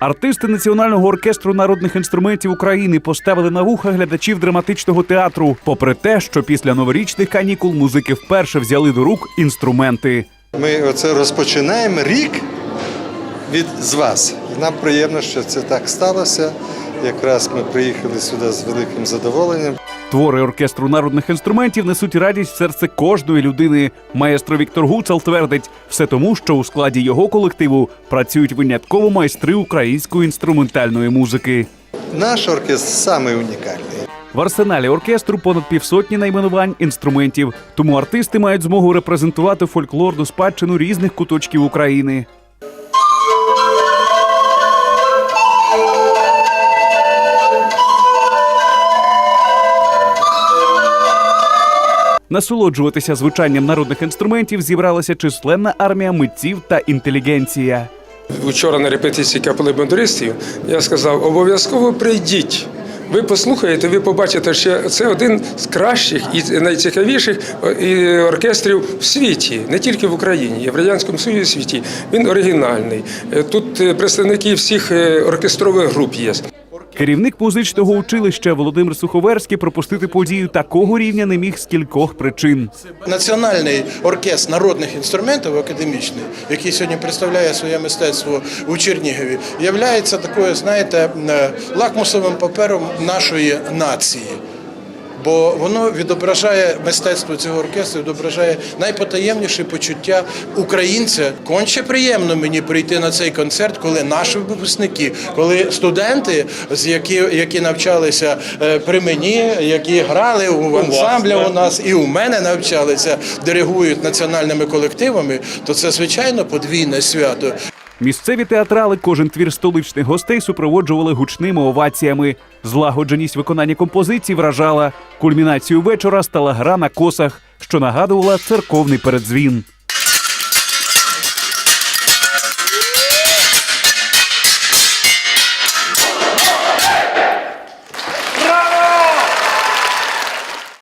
Артисти Національного оркестру народних інструментів України поставили на вуха глядачів драматичного театру, попри те, що після новорічних канікул музики вперше взяли до рук інструменти. Ми оце розпочинаємо рік від з вас. Нам приємно, що це так сталося. Якраз ми приїхали сюди з великим задоволенням. Твори оркестру народних інструментів несуть радість в серце кожної людини. Маестро Віктор Гуцал твердить, все тому, що у складі його колективу працюють винятково майстри української інструментальної музики. Наш оркестр самий унікальний. В арсеналі оркестру понад півсотні найменувань інструментів, тому артисти мають змогу репрезентувати фольклорну спадщину різних куточків України. Насолоджуватися звучанням народних інструментів зібралася численна армія митців та інтелігенція. Вчора на репетиції капели бандуристів я сказав, обов'язково прийдіть. Ви послухаєте, ви побачите, що це один з кращих і найцікавіших оркестрів в світі, не тільки в Україні, в радянському Союзі світі. Він оригінальний. Е, Тут е, представники всіх е, оркестрових груп є. Керівник музичного училища Володимир Суховерський пропустити подію такого рівня не міг з кількох причин. Національний оркестр народних інструментів академічний, який сьогодні представляє своє мистецтво у Чернігові, є такою, знаєте, е, лакмусовим папером нашої нації. Бо воно відображає мистецтво цього оркестру, відображає найпотаємніші почуття українця. Конче приємно мені прийти на цей концерт, коли наші випускники, коли студенти, з які, які навчалися е, при мені, які грали в ансамблі у нас і у мене навчалися, диригують національними колективами, то це звичайно подвійне свято. Місцеві театрали кожен твір столичних гостей супроводжували гучними оваціями. Злагодженість виконання композицій вражала. Кульмінацією вечора стала гра на косах, що нагадувала церковний передзвін.